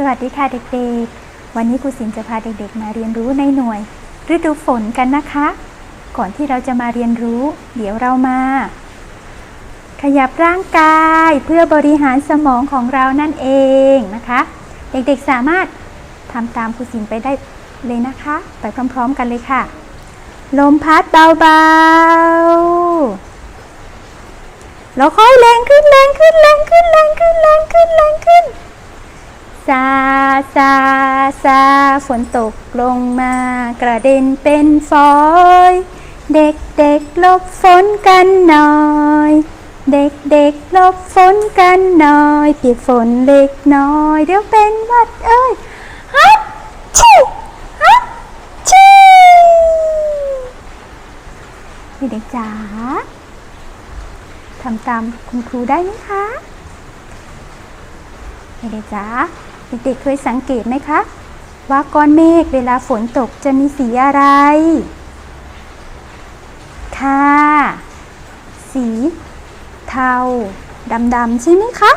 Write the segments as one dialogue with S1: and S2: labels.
S1: สวัสดีค่ะเด็กๆ วันนี้ครูสินจะพาเด็กๆ มาเรียนรู้ในหน่วย ฤดูฝนกันนะคะ ก่อนที่เราจะมาเรียนรู้ เดี๋ยวเรามา ขยับร่างกายเพื่อบริหารสมองของเรานั่นเองนะคะ เด็กๆสามารถทำตามครูสินไปได้เลยนะคะ ไปพร้อมๆกันเลยค่ะ ลมพัดเบาๆแล้วค่อยแรงขึ้นแรงขึ้นแรงขึ้นแรงขึ้นแรงขึ้นแรงขึ้น ซาซาซาฝนตกลงมากระเด็นเป็นฟอย เด็กเด็กๆลบฝนกันหน่อย เด็กเด็กๆลบฝนกันหน่อยเปียกฝนเล็กน้อย เดี๋ยวเป็นวัดเอ้ยฮัทชิฮัทชิเด็กๆจ๋าทำตามคุณครูได้ไหมคะเด็กๆจ๋า เด็กๆเคยสังเกตไหมคะ ว่าก้อนเมฆเวลาฝนตกจะมีสีอะไร ค่ะ สีเทาดำๆใช่ไหมคะ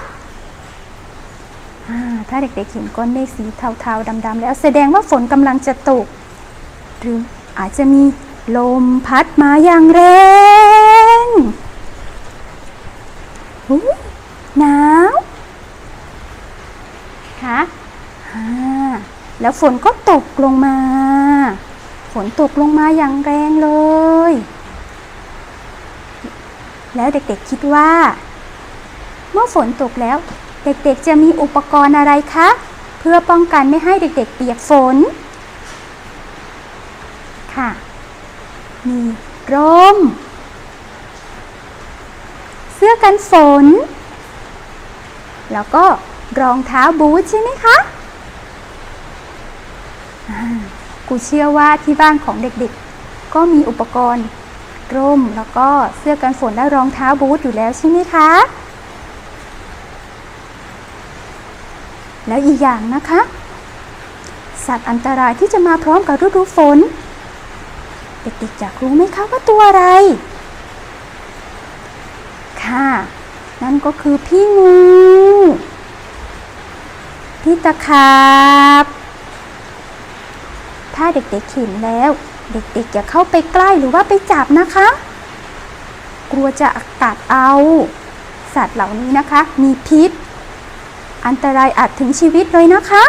S1: ถ้าเด็กๆเห็นก้อนเมฆสีเทาๆดำๆแล้วแสดงว่าฝนกำลังจะตก หรืออาจจะมีลมพัดมาอย่างแรงอุ๊ยหนาว คะอ่าแล้วฝนก็ตกลงมา ฝนตกลงมาอย่างแรงเลย แล้วเด็กๆคิดว่า เมื่อฝนตกแล้ว เด็กๆจะมีอุปกรณ์อะไรคะ เพื่อป้องกันไม่ให้เด็กๆ เปียกฝน ค่ะ มีร่ม เสื้อกันฝน แล้วก็ รองเท้าบูทใช่ไหมคะกูเชื่อว่าที่บ้านของเด็กๆ ก็มีอุปกรณ์ ร่มแล้วก็เสื้อกันฝนและรองเท้าบูทอยู่แล้วใช่ไหมคะ แล้วอีกอย่างนะคะ สัตว์อันตรายที่จะมาพร้อมกับฤดูฝน เด็กๆอยากรู้ไหมคะว่าตัวอะไร ค่ะ นั่นก็คือพี่งู พี่ตะขาบ ถ้าเด็กๆเห็นแล้ว เด็กๆอย่าเข้าไปใกล้หรือว่าไปจับนะคะ กลัวจะกัดเอา สัตว์เหล่านี้นะคะ มีพิษ อันตรายอาจถึงชีวิตเลยนะคะ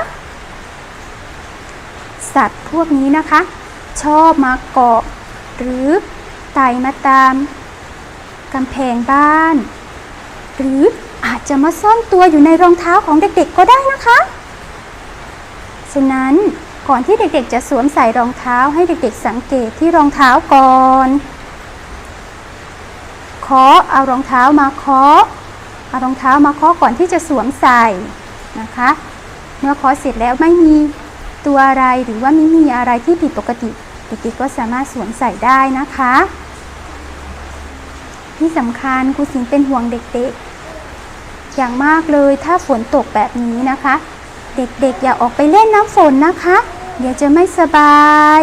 S1: สัตว์พวกนี้นะคะ ชอบมาเกาะ หรือไต่มาตามกำแพงบ้าน หรืออาจจะมาซ่อนตัวอยู่ในรองเท้าของเด็กๆก็ได้นะคะ ฉะนั้นก่อนที่เด็กๆ จะสวมใส่รองเท้าให้เด็กๆ สังเกตที่รองเท้าก่อนเคาะเอารองเท้ามาเคาะเอารองเท้ามาเคาะก่อนที่จะสวมใส่นะคะ เมื่อเคาะเสร็จแล้วไม่มีตัวอะไรหรือว่าไม่มีอะไรที่ผิดปกติ เด็กๆก็สามารถสวมใส่ได้นะคะ ที่สำคัญครูสิงเป็นห่วงเด็กๆ อย่างมากเลยถ้าฝนตกแบบนี้นะคะ เด็กๆอย่าออกไปเล่นน้ำฝนนะคะ เดี๋ยวจะไม่สบาย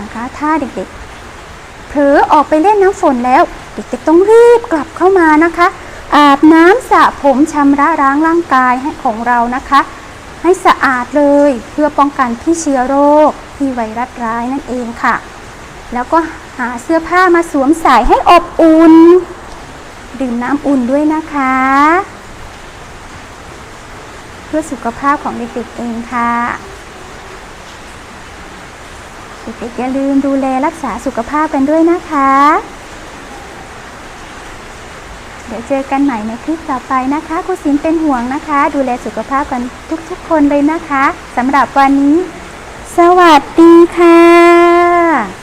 S1: นะคะ ถ้าเด็กๆเผลอออกไปเล่นน้ำฝนแล้ว เด็กๆต้องรีบกลับเข้ามานะคะ อาบน้ำสระผมชำระล้างร่างกายให้ของเรานะคะ ให้สะอาดเลยเพื่อป้องกันที่เชื้อโรคที่ไวรัสร้ายนั่นเองค่ะ แล้วก็หาเสื้อผ้ามาสวมใส่ให้อบอุ่น ดื่มน้ำอุ่นด้วยนะคะ เพื่อสุขภาพของเด็กๆเองค่ะ เด็กๆอย่าลืมดูแลรักษาสุขภาพกันด้วยนะคะ เดี๋ยวเจอกันใหม่ในคลิปต่อไปนะคะครูสินเป็นห่วงนะคะ ดูแลสุขภาพกันทุกๆ คนเลยนะคะสำหรับวันนี้ สวัสดีค่ะ